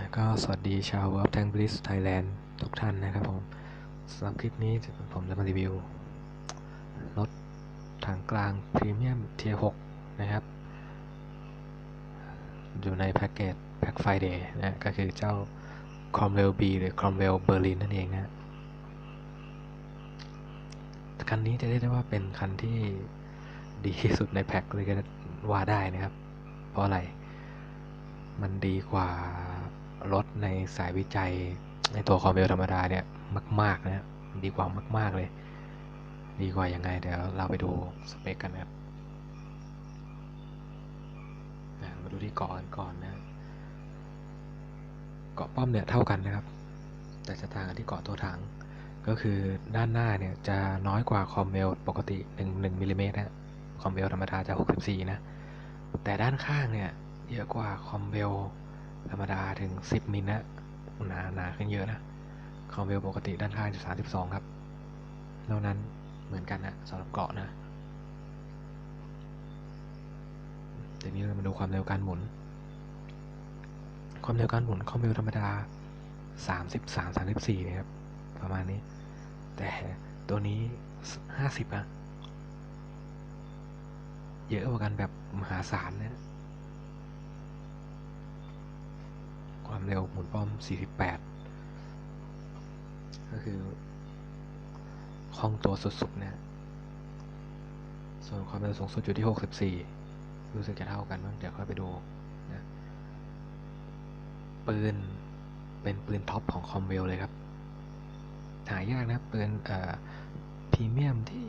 แล้วก็สวัสดีชาว World Tank Bliss Thailand ทุกท่านนะครับผมสำหรับคลิปนี้ผมจะมารีวิว รถถังกลางพรีเมียมเทียร์6นะครับ อยู่ในแพ็กเกจแพ็กไฟเดย์นะก็คือเจ้า Cromwell B หรือ Cromwell Berlin นั่นเองนะคันนี้จะเรียกได้ว่าเป็นคันที่ดีที่สุดในแพ็กเลยก็ว่าได้นะครับ เพราะอะไร มันดีกว่า รถในสายวิจัยในตัวคอมเบลธรรมดาเนี่ยมาก ๆ นะดีกว่ามาก ๆ เลย ดีกว่ายังไงเดี๋ยวเราไปดูสเปคกันนะครับนะมาดูที่เกาะกันก่อนนะเกาะป้อมเนี่ยเท่ากันนะครับ แต่จะต่างกันที่เกาะตัวถัง ก็คือด้านหน้าเนี่ยจะน้อยกว่าคอมเบลปกติ 1 1มิลลิเมตรนะคอมเบลธรรมดาจะ 64 นะ แต่ด้านข้างเนี่ยเยอะกว่าคอมเบล ธรรมดาถึง 10 มิลนะหนาหนาขึ้นเยอะนะคอมเบลปกติด้านข้างจะ32 ครับนอกนั้นเหมือนกันนะสำหรับเกาะนะทีนี้เรามาดูความเร็วการหมุน ความเร็วการหมุนคอมเบลธรรมดา 33 34นะครับ ประมาณนี้ แต่ตัวนี้ 50อะเยอะกว่ากันแบบมหาศาลนะ ความเร็วหมุนป้อม 48 ก็คือคล่องตัวสุดๆนะส่วนความเร็วสูงสุดอยู่ที่ 64 รู้สึกจะเท่ากันมั้งเดี๋ยวค่อยไปดูนะปืน เป็นปืนท็อปของคอมเวลเลยครับ หายากนะ ปืนเอ่อพรีเมียมที่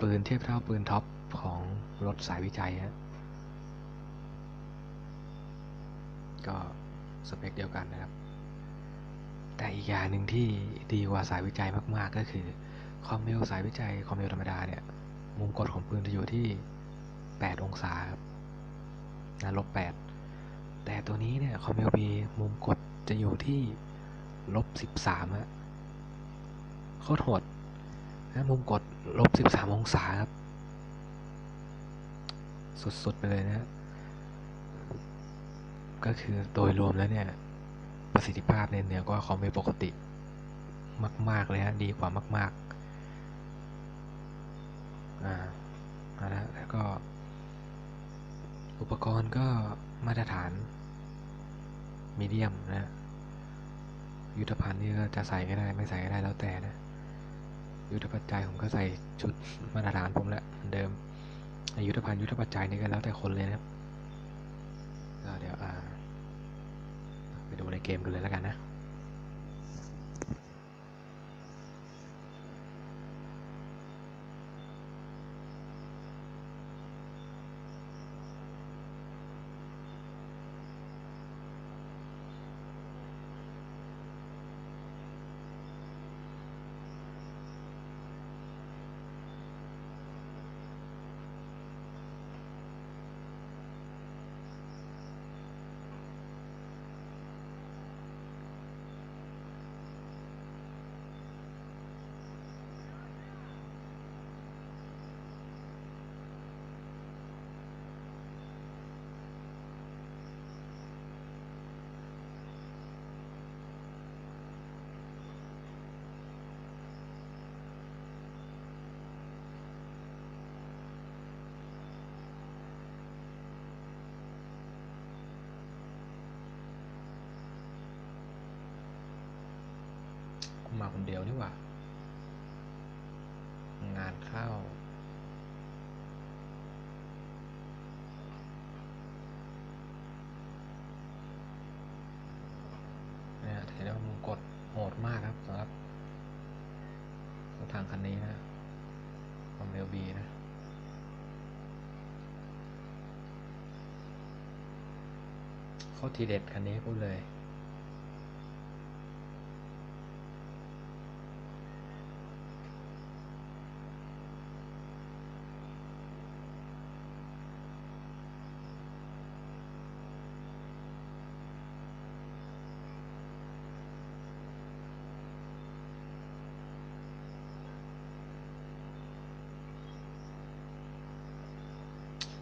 ปืนเทียบเท่าปืนท็อปของรถสายวิจัยฮะก็ สเปคเดียวกันนะครับ แต่อีกอย่างหนึ่งที่ดีกว่าสายวิจัยมาก ๆ ก็คือคอมเมลสายวิจัยคอมเมลธรรมดาเนี่ย มุมกดของปืนจะอยู่ที่ 8 องศาครับนะลบ 8 แต่ตัวนี้เนี่ยคอมเมลบีมุมกดจะอยู่ที่ลบ 13อะโคตรโหดนะมุมกดลบ 13 องศาครับ สุด ๆ ไปเลยนะ ก็คือโดยรวมแล้วเนี่ย ประสิทธิภาพเนี่ยเนือกว่าคอมเมลปกติมาก ๆ เลยฮะดีกว่ามาก ๆ อ่าเอาละแล้วก็ อุปกรณ์ก็มาตรฐานมีเดียมนะ ยุทธภัณฑ์นี่ก็จะใส่ก็ได้ ไม่ใส่ก็ได้แล้วแต่นะ ยุทธปัจจัยผมก็ใส่ชุดมาตรฐานผมแหละเหมือนเดิม ยุทธภัณฑ์ยุทธปัจจัยนี่ก็แล้วแต่คนเลยนะครับเดี๋ยวอ่า ดูในเกมกันเลยแล้วกันนะ กู มาคนเดียวนี่หว่า งานเข้า เนี่ยเห็นได้ว่ามุมกดโหดมากครับสำหรับทางคันนี้นะความเร็วบีนะโคตรทีเด็ดคันนี้พูดเลย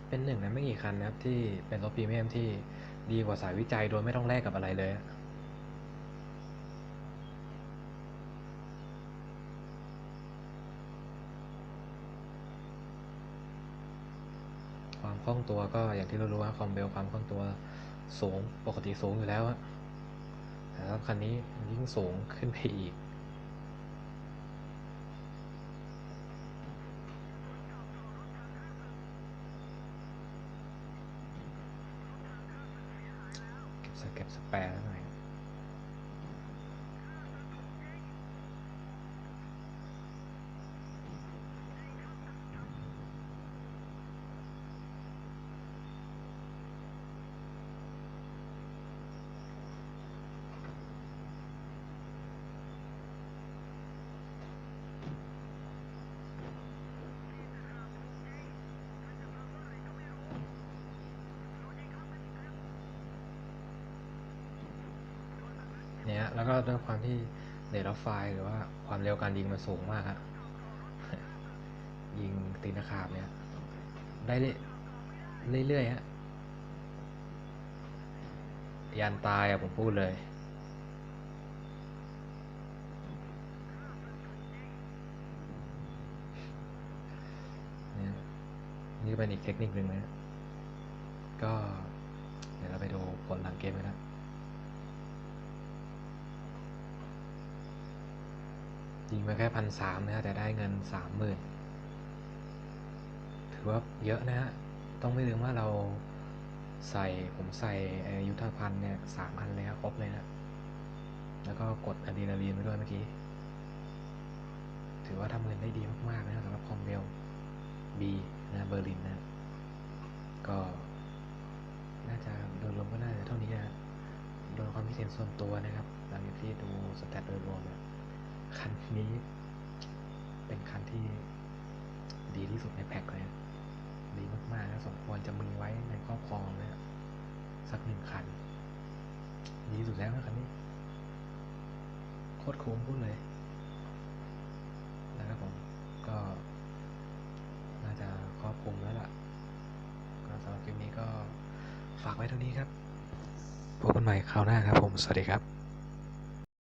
เป็นหนึ่งในไม่กี่คันนะครับที่เป็นรถพรีเมียมที่ดีกว่าสายวิจัยโดยไม่ต้องแลกกับอะไรเลยความคล่องตัวก็อย่างที่เรารู้ว่าความเร็วความคล่องตัวสูงปกติสูงอยู่แล้วแต่รถคันนี้ยิ่งสูงขึ้นไปอีก สเก็บสแปร์หน่อยเนี่ย แล้วก็ด้วยความที่เดทไฟหรือว่าความเร็วการยิงมันสูงมากอะยิงตีนตะขาบเนี่ย ได้เรื่อยเรื่อยๆฮะยันตายอะผมพูดเลย นี่เป็นอีกเทคนิคหนึ่งนะ ก็ เดี๋ยวเราไปดูผลหลังเกมกันนะ ยิงไปแค่พันสามนะฮะแต่ได้เงินสามหมื่นถือว่าเยอะนะฮะ ต้องไม่ลืมว่าเราใส่ผมใส่ไอ้ยุทธภัณฑ์เนี่ยสามอันเลยครับครบเลยนะ แล้วก็กดอะดรีนาลีนไปด้วยเมื่อกี้ ถือว่าทำเงินได้ดีมาก ๆ นะสำหรับคอมเบลบีนะเบอร์ลินนะ ก็น่าจะโดยรวมก็น่าจะเท่านี้นะโดยความคิดเห็นส่วนตัวนะครับหลังจากที่ดูสแตทโดยรวมเนี่ย คันนี้เป็นคันที่ดีที่สุดในแพ็คเลย ดีมากๆนะสมควรจะมีไว้ในครอบครองเลยอะสักหนึ่งคัน ดีที่สุดแล้วนะคันนี้ โคตรคุ้มพูดเลยนะครับผมก็น่าจะครอบคลุมแล้วล่ะก็สำหรับคลิปนี้ก็ฝากไว้เท่านี้ครับพบกันใหม่คราวหน้าครับผม สวัสดีครับ